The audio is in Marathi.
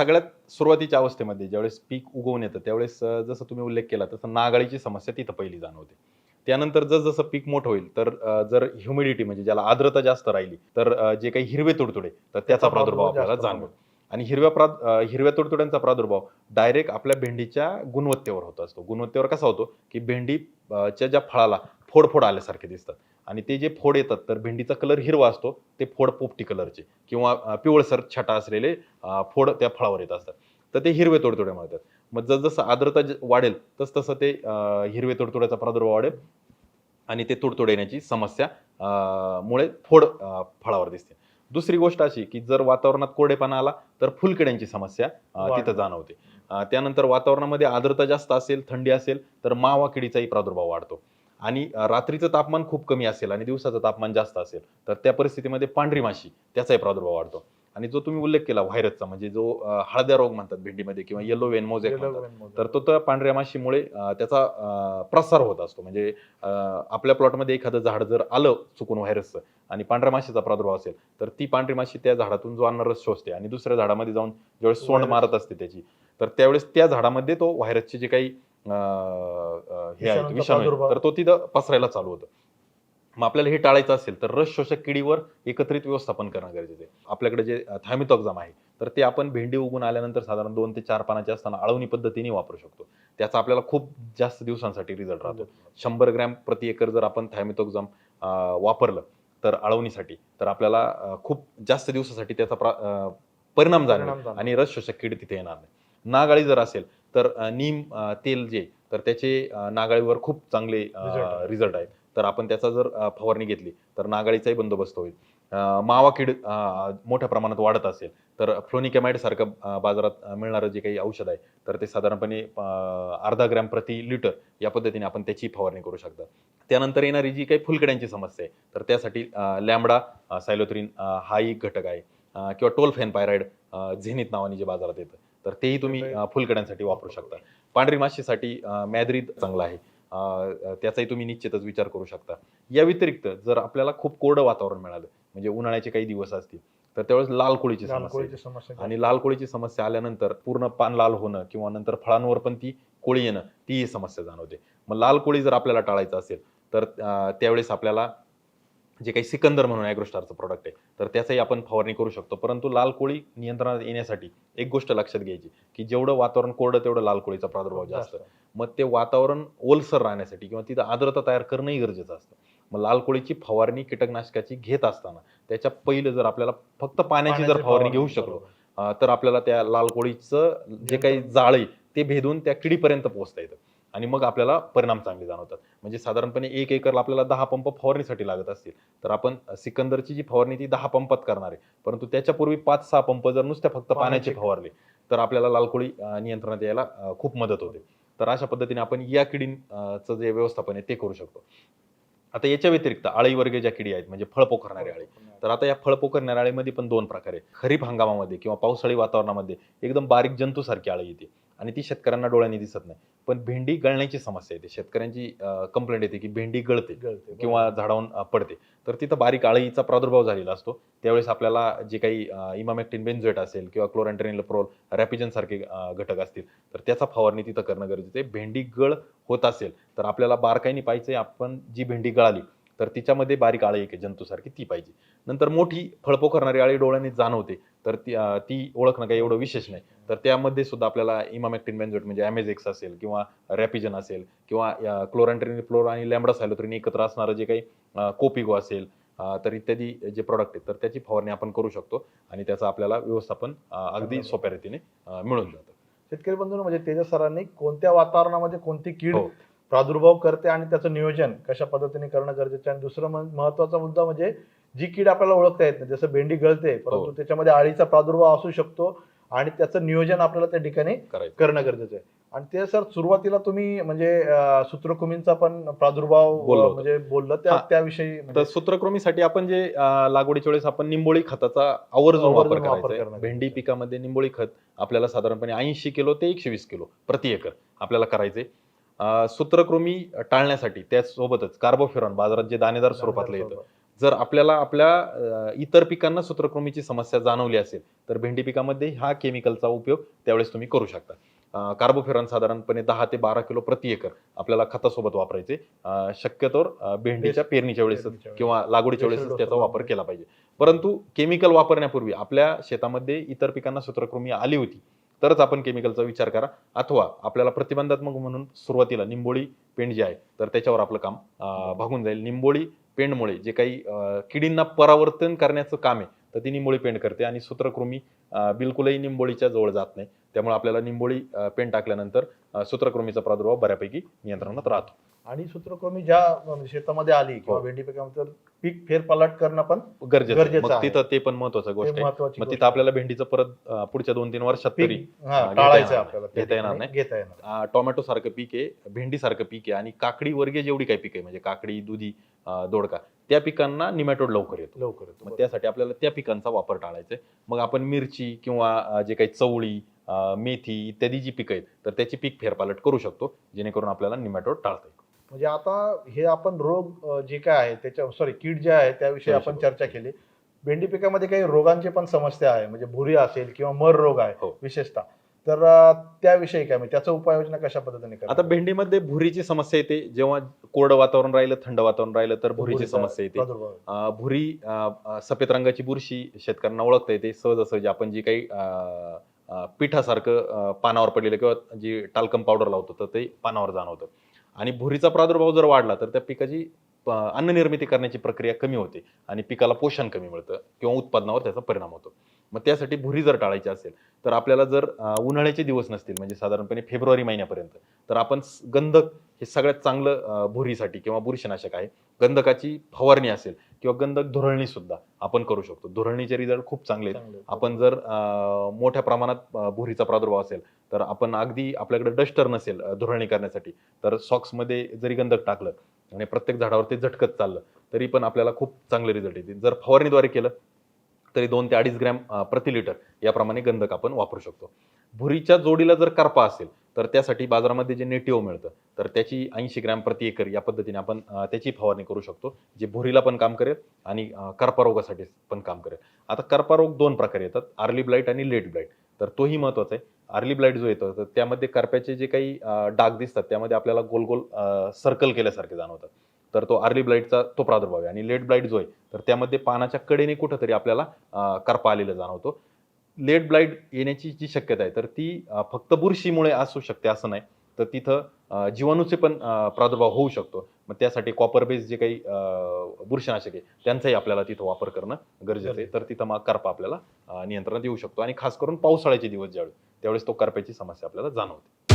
सगळ्यात सुरुवातीच्या अवस्थेमध्ये ज्यावेळेस पीक उगवून येतं त्यावेळेस जसं तुम्ही उल्लेख केला तसं नागाळीची समस्या तिथं पहिली जाणवते. त्यानंतर जसं पिक मोठं होईल तर जर ह्युमिडिटी म्हणजे ज्याला आर्द्रता जास्त राहिली तर जे काही हिरवे तुडतुडे तर त्याचा प्रादुर्भाव आपल्याला जाणवेल आणि हिरव्या प्रा अं, हिरव्या तुडतुड्यांचा प्रादुर्भाव डायरेक्ट आपल्या भेंडीच्या गुणवत्तेवर होत असतो. गुणवत्तेवर कसा होतो? की भेंडी अं, च्या ज्या फळाला फोड फोड आल्यासारखे दिसतात. आणि ते जे फोड येतात तर भेंडीचा कलर हिरवा असतो ते फोड पोपटी कलरचे किंवा पिवळसर छटा असलेले फोड त्या फळावर येत असतात. तर ते हिरवे तोडतोडे म्हणतात मग जसजसं आर्द्रता वाढेल तस तसं ते हिरवे तोडतोड्याचा प्रादुर्भाव वाढेल आणि ते तुडतुड येण्याची समस्या मुळे फोड फळावर दिसते. दुसरी गोष्ट अशी की जर वातावरणात कोरडेपणा आला तर फुलकिड्यांची समस्या तिथं. जाणवते. त्यानंतर वातावरणामध्ये आर्द्रता जास्त असेल थंडी असेल तर मावा किडीचाही प्रादुर्भाव वाढतो. आणि रात्रीचं तापमान खूप कमी असेल आणि दिवसाचं तापमान जास्त असेल तर त्या परिस्थितीमध्ये पांढरी माशी त्याचाही प्रादुर्भाव वाढतो. आणि जो तुम्ही उल्लेख केला व्हायरसचा म्हणजे जो हळद्या रोग म्हणतात भेंडीमध्ये किंवा येलो वेनमोझेक म्हणतात तर तो त्या पांढऱ्या माशीमुळे त्याचा प्रसार होत असतो. म्हणजे आपल्या प्लॉटमध्ये एखादं झाड जर आलं चुकून व्हायरसचं आणि पांढऱ्या माशीचा प्रादुर्भाव असेल तर ती पांढरी माशी त्या झाडातून जो अन्न रस शोषते आणि दुसऱ्या झाडामध्ये जाऊन ज्यावेळेस सोंड. मारत असते त्याची तर त्यावेळेस त्या झाडामध्ये तो व्हायरसचे जे काही हे आहेत विषाणू आहेत. तर तो तिथं पसरायला चालू होतं. मग आपल्याला हे टाळायचं असेल तर रस शोषक किडीवर एकत्रित व्यवस्थापन करणं गरजेचं आहे. आपल्याकडे जे थायमिटॉक्झाम आहे तर ते आपण भेंडी उगून आल्यानंतर साधारण दोन ते चार पानाचे असताना अळवणी पद्धतीने वापरू शकतो. त्याचा आपल्याला खूप जास्त दिवसांसाठी रिझल्ट राहतो. शंभर ग्रॅम प्रति एकर जर आपण थायमिटोक्झाम वापरलं तर अळवणीसाठी तर आपल्याला खूप जास्त दिवसासाठी त्याचा परिणाम जाणवेल. आणि रस शोषक कीड तिथे येणार नाही. नागाळी जर असेल तर नीम तेल जे तर त्याचे नागाळीवर खूप चांगले. रिझल्ट आहेत तर आपण त्याचा जर फवारणी घेतली तर नागाळीचाही बंदोबस्त होईल. मावा कीड मोठ्या प्रमाणात वाढत असेल तर फ्लोनिकॅमाइड सारखं बाजारात मिळणारं जे काही औषध आहे तर ते साधारणपणे अर्धा ग्रॅम प्रति लिटर या पद्धतीने आपण त्याची फवारणी करू शकता. त्यानंतर येणारी जी काही फुलकड्यांची समस्या आहे तर त्यासाठी लॅमडा सायलोथ्रिन हा एक घटक आहे. किंवा टोलफेन पायराइड झेनित नावाने जे बाजारात येतं तर तेही तुम्ही फुलकड्यांसाठी वापरू शकता. पांढरी माशीसाठी मॅद्रीद चांगला आहे. त्याचाही तुम्ही निश्चितच विचार करू शकता. या व्यतिरिक्त जर आपल्याला खूप कोरडं वातावरण मिळालं म्हणजे उन्हाळ्याचे काही दिवस असतील तर त्यावेळेस लाल कोळीची समस्या आणि लाल कोळीची समस्या आल्यानंतर पूर्ण पान लाल होणं किंवा नंतर फळांवर पण ती कोळी येणं ती समस्या जाणवते. मग लाल कोळी जर आपल्याला टाळायचं असेल तर त्यावेळेस आपल्याला जे काही सिकंदर म्हणून ॲग्रोस्टारचं प्रोडक्ट आहे तर त्याचाही आपण फवारणी करू शकतो. परंतु लाल कोळी नियंत्रणात येण्यासाठी एक गोष्ट लक्षात घ्यायची की जेवढं वातावरण कोरडं तेवढं लाल कोळीचा प्रादुर्भाव जास्त. मग ते वातावरण ओलसर राहण्यासाठी किंवा तिथं आर्द्रता तयार करणंही गरजेचं असतं. मग लाल कोळीची फवारणी कीटकनाशकाची घेत असताना त्याच्या पहिलं जर आपल्याला फक्त पाण्याची जर फवारणी घेऊ शकलो तर आपल्याला त्या लाल कोळीचं जे काही जाळ ते भेदून त्या किडीपर्यंत पोहोचता येतं. आणि मग आपल्याला परिणाम चांगले जाणवतात. म्हणजे साधारणपणे एक एकरला आपल्याला दहा पंप फवारणीसाठी लागत असतील. तर आपण सिकंदरची जी फवारणी ती दहा पंपात करणार आहे. परंतु त्याच्यापूर्वी पाच सहा पंप जर नुसत्या फक्त पाण्याचे. फवारले तर आपल्याला लाल कोळी अं, नियंत्रणात यायला खूप मदत होते. तर अशा पद्धतीने आपण या किडींचं जे व्यवस्थापन आहे ते करू शकतो. आता याच्या व्यतिरिक्त आळी वर्ग ज्या किडी आहेत म्हणजे फळ पोखरणारे आळी. तर आता या फळ पोखरणाऱ्या आळीमध्ये पण दोन प्रकार आहे खरीप हंगामामध्ये किंवा पावसाळी वातावरणामध्ये एकदम बारीक जंतूसारखी आळी येते. आणि ती शेतकऱ्यांना डोळ्यांनी दिसत नाही. पण भेंडी गळण्याची समस्या येते. शेतकऱ्यांची कंप्लेंट येते की भेंडी गळते किंवा झाडावून पडते. तर तिथं बारीक आळीचा प्रादुर्भाव झालेला असतो. त्यावेळेस आपल्याला जे काही इमामेक्टिन बेन्झोएट असेल किंवा क्लोरॅन्टरिन लप्रोल रॅपिजन सारखे घटक असतील तर त्याचा फवारणी तिथं करणं गरजेचं आहे. भेंडी गळ होत असेल तर आपल्याला बारकाईने पाहिजे आपण जी भेंडी गळाली तर तिच्यामध्ये बारीक आळी एक आहे जंतूसारखी ती पाहिजे. नंतर मोठी फळपो करणारी आळी डोळ्याने जाणवते तर ती ती ओळखणं काही एवढं विशेष नाही. तर त्यामध्ये सुद्धा आपल्याला इमामेक्टिन बेन्झोएट म्हणजे ॲमेझेक्स असेल किंवा रॅपिजन असेल किंवा क्लोरॅन्टरिन फ्लोर आणि लॅमडा सायलोथ्रिन एकत्र असणारं जे काही कोपिगो असेल तर इत्यादी जे प्रॉडक्ट आहेत तर त्याची फवारणी आपण करू शकतो आणि त्याचं आपल्याला व्यवस्थापन अगदी सोप्या रीतीने मिळून जातं. शेतकरी बंधूंनो म्हणजे तेजस सरांनी कोणत्या वातावरणामध्ये कोणती कीड हो. प्रादुर्भाव करते आणि त्याचं नियोजन कशा पद्धतीने करणं गरजेचं आहे आणि दुसरं महत्त्वाचा मुद्दा म्हणजे जी कीड आपल्याला ओळखता येत नाही जसं भेंडी गळते परंतु हो. त्याच्यामध्ये आळीचा प्रादुर्भाव असू शकतो आणि त्याचं नियोजन आपल्याला त्या ठिकाणी करणं गरजेचं आहे आणि ते सर सुरुवातीला तुम्ही म्हणजे सूत्रकृमींचा पण प्रादुर्भाव. म्हणजे बोललं त्या. त्याविषयी तर म्हणजे सूत्रकृमीसाठी आपण जे लागवडीच्या वेळेस आपण निंबोळी खताचा आवर्जून वापर करायचा भेंडी. पिकामध्ये निंबोळी खत आपल्याला साधारणपणे ऐंशी किलो ते एकशे वीस किलो प्रति एकर आपल्याला करायचे सूत्रकृमी टाळण्यासाठी त्याचसोबतच कार्बोफेरॉन बाजारात जे दाणेदार स्वरूपातलं येतं. जर आपल्याला आपल्या इतर पिकांना सूत्रकृमीची समस्या जाणवली असेल तर भेंडी पिकामध्ये हा केमिकलचा उपयोग त्यावेळेस तुम्ही करू शकता. कार्बोफेरॉन साधारणपणे दहा ते बारा किलो प्रति एकर आपल्याला खतासोबत वापरायचे. अं, भेंडीच्या पेरणीच्या वेळेस. किंवा लागवडीच्या वेळेस त्याचा वापर केला पाहिजे. परंतु केमिकल वापरण्यापूर्वी आपल्या शेतामध्ये इतर पिकांना सूत्रकृमी आली होती. तरच आपण केमिकलचा विचार करा. अथवा आपल्याला प्रतिबंधात्मक म्हणून सुरुवातीला निंबोळी पेंड जे आहे तर त्याच्यावर आपलं काम भागून जाईल. निंबोळी पेंडमुळे जे काही किडींना परावर्तन करण्याचं काम आहे तर ती निंबोळी पेंड करते. आणि सूत्रकृमी बिलकुलही निंबोळीच्या जवळ जात नाही. त्यामुळे आपल्याला निंबोळी पेंड टाकल्यानंतर सूत्रकृमीचा प्रादुर्भाव बऱ्यापैकी नियंत्रणात राहतो. आणि सूत्रकृमी ज्या शेतामध्ये आली किंवा हो. भेंडी पिकामध्ये तर पीक फेरपालट करणं पण गरजेचं आहे. गरजेचं मग आहे. तिथं ते पण महत्वाचं गोष्ट ते आहे महत्वाची मग गोष्ट तिथं आपल्याला भेंडीचं परत अं, पुढच्या दोन तीन वर्षात तरी हा, घेता टाळायचं येणार आपल्याला घेता येणार ठिकाणी नाही. घेता येणार टोमॅटो सारखं पीक आहे भेंडी सारखं पीक आहे आणि काकडी वर्गीय जेवढी काही पीक आहे म्हणजे काकडी दुधी अं, दोडका त्या पिकांना निमॅटोड लवकर येतो लवकर येतो. मग त्यासाठी आपल्याला त्या पिकांचा वापर टाळायचा आहे मग आपण मिरची किंवा अं, जे काही चवळी अं, मेथी इत्यादी जी पिकं आहेत तर त्याची पीक फेरपालट करू शकतो जेणेकरून आपल्याला निमॅटोड टाळता येईल म्हणजे आता हे आपण रोग जे काय आहे त्याच्या सॉरी कीड जे आहे त्याविषयी आपण चर्चा केली. भेंडी पिकामध्ये काही रोगांची पण समस्या आहे. म्हणजे भुरी असेल किंवा मर रोग आहे हो. विशेषतः. तर त्याविषयी काय? म्हणजे त्याचं उपाययोजना कशा पद्धतीने आता? भेंडीमध्ये भुरीची समस्या येते. जेव्हा कोरडं वातावरण राहिलं थंड वातावरण राहिलं तर भुरीची समस्या येते. भुरी सफेद रंगाची बुरशी शेतकऱ्यांना ओळखता येते. सहजासहजी आपण जी काही पिठासारखं पानावर पडलेलं किंवा जी टाल्कम पावडर लावतो तर ते पानावर जाणवतं. आणि भुरीचा प्रादुर्भाव जर वाढला तर त्या पिकाची अन्न निर्मिती करण्याची प्रक्रिया कमी होते आणि पिकाला पोषण कमी मिळतं किंवा उत्पादनावर त्याचा परिणाम होतो. मग त्यासाठी भुरी जर टाळायची असेल तर आपल्याला जर उन्हाळ्याचे दिवस नसतील म्हणजे साधारणपणे फेब्रुवारी महिन्यापर्यंत तर आपण गंधक हे सगळ्यात चांगलं भुरीसाठी किंवा बुरशीनाशक आहे. गंधकाची फवारणी असेल किंवा गंधक धुरळणी सुद्धा आपण करू शकतो. धुरळणीचे रिझल्ट खूप चांगले आहेत. आपण जर मोठ्या प्रमाणात भुरीचा प्रादुर्भाव असेल तर आपण अगदी आपल्याकडे डस्टर नसेल धुरळणी करण्यासाठी तर सॉक्समध्ये जरी गंधक टाकलं आणि प्रत्येक झाडावर ते झटकत चाललं तरी पण आपल्याला खूप चांगले रिझल्ट येतील. जर फवारणीद्वारे केलं तरी दोन ते अडीच ग्रॅम प्रति लिटर याप्रमाणे गंधक आपण वापरू शकतो. भुरीच्या जोडीला जर करपा असेल तर त्यासाठी बाजारामध्ये जे नेटिओ मिळतं तर त्याची ऐंशी ग्रॅम प्रति एकर या पद्धतीने आपण त्याची फवारणी करू शकतो जे भुरीला पण काम करेल आणि अं, पण काम करेल. आता करपा रोग दोन प्रकारे येतात आर्ली ब्लाईट आणि लेट ब्लाईट तर तोही महत्त्वाचा आहे. आर्ली ब्लाईट जो येतो तर त्यामध्ये करप्याचे जे काही डाग दिसतात त्यामध्ये आपल्याला गोल गोल सर्कल केल्यासारखे जाणवतात. तर तो आर्ली ब्लाईटचा तो प्रादुर्भाव आहे. आणि लेट ब्लाईट जो आहे तर त्यामध्ये पानाच्या कडेने कुठंतरी आपल्याला करपा आलेला जाणवतो. लेट ब्लाईट येण्याची जी शक्यता आहे तर ती फक्त बुरशीमुळे असू शकते असं नाही. तर तिथं जीवाणूचे पण प्रादुर्भाव होऊ शकतो. मग त्यासाठी कॉपर बेस जे काही बुरशीनाशक आहे त्यांचाही आपल्याला तिथं वापर करणं गरजेचं आहे. तर तिथं मग करपा आपल्याला नियंत्रणात येऊ शकतो. आणि खास करून पावसाळ्याचे दिवस ज्यावेळी त्यावेळेस तो करप्याची समस्या आपल्याला जाणवते.